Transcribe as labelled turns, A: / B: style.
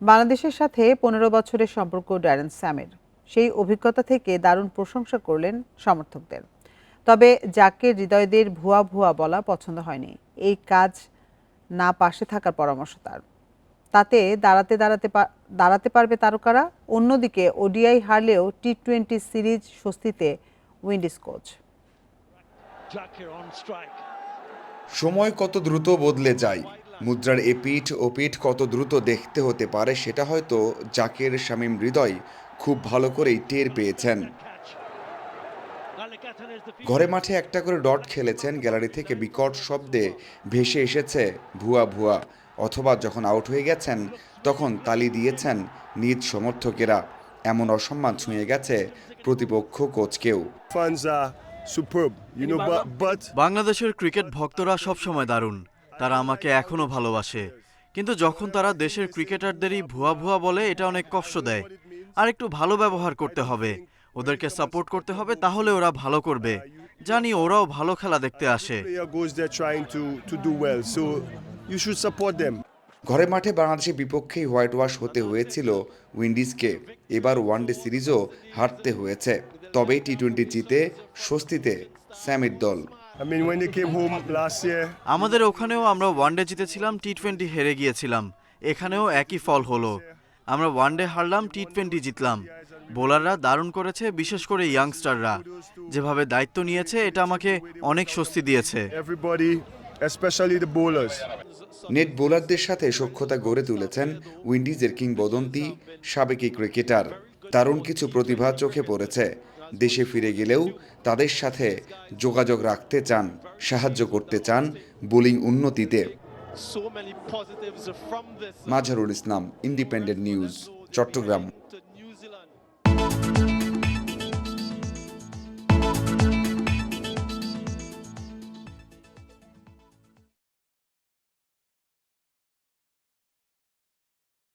A: বাংলাদেশের সাথে পনেরো বছরের সম্পর্ক ড্যারেন স্যামের। সেই অভিজ্ঞতা থেকে দারুণ প্রশংসা করলেন সমর্থকদের। তবে যাকে হৃদয়দের ভুয়া ভুয়া বলা পছন্দ হয়নি এই কাজ না পাশে থাকার পরামর্শ তার। তাতে দাঁড়াতে দাঁড়াতে দাঁড়াতে পারবে তারকারা অন্যদিকে ওডিআই হারলেও টি টোয়েন্টি সিরিজ স্বস্তিতে উইন্ডিজ কোচ।
B: সময় কত দ্রুত বদলে যায়? মুদ্রার এ পিঠ ও পিঠ কত দ্রুত দেখতে হতে পারে সেটা হয়তো জাকের শামীম হৃদয় খুব ভালো করেই টের পেয়েছেন. ঘরে মাঠে একটা করে ডট খেলেছেন গ্যালারি থেকে বিকট শব্দে ভেসে এসেছে ভুয়া ভুয়া। অথবা যখন আউট হয়ে গেছেন তখন তালি দিয়েছেন নিজ সমর্থকেরা। এমন অসম্মান ছুঁয়ে গেছে প্রতিপক্ষ কোচকেও
C: বাংলাদেশের ক্রিকেট ভক্তরা সবসময় দারুণ। তারা আমাকে এখনও ভালোবাসে। কিন্তু যখন তারা দেশের ক্রিকেটারদেরই ভুয়া ভুয়া বলে এটা অনেক কষ্ট দেয়। আর একটু ভালো ব্যবহার করতে হবে। ওদেরকে সাপোর্ট করতে হবে তাহলে ওরা ভালো করবে। জানি ওরাও ভালো খেলা দেখতে আসে।
B: ঘরে মাঠে বাংলাদেশের বিপক্ষেই হোয়াইট ওয়াশ হতে হয়েছিল উইন্ডিজকে। এবার ওয়ানডে সিরিজও হারতে হয়েছে। তবেই টি টোয়েন্টি জিতে স্বস্তিতে স্যামির দল।
D: I mean, when they came home last year,
C: আমাদের ওখানেও আমরা ওয়ানডে জিতেছিলাম টি টোয়েন্টি হেরে গিয়েছিলাম। এখানেও একই ফল হলো। আমরা ওয়ানডে হারলাম টি টোয়েন্টি জিতলাম। বোলাররা দারুণ করেছে বিশেষ করে ইয়াংস্টাররা যেভাবে দায়িত্ব নিয়েছে এটা আমাকে অনেক স্বস্তি দিয়েছে।
D: everybody, especially
B: নেট বোলারদের সাথে সখ্যতা গড়ে তুলেছেন উইন্ডিজের কিংবদন্তি সাবেক ক্রিকেটার। দারুণ কিছু প্রতিভা চোখে পড়েছে। দেশে ফিরে গেলেও তাদের সাথে যোগাযোগ রাখতে চান সাহায্য করতে চান বোলিং উন্নতিতে মাঝারুল ইসলাম ইন্ডিপেন্ডেন্ট নিউজ চট্টগ্রাম.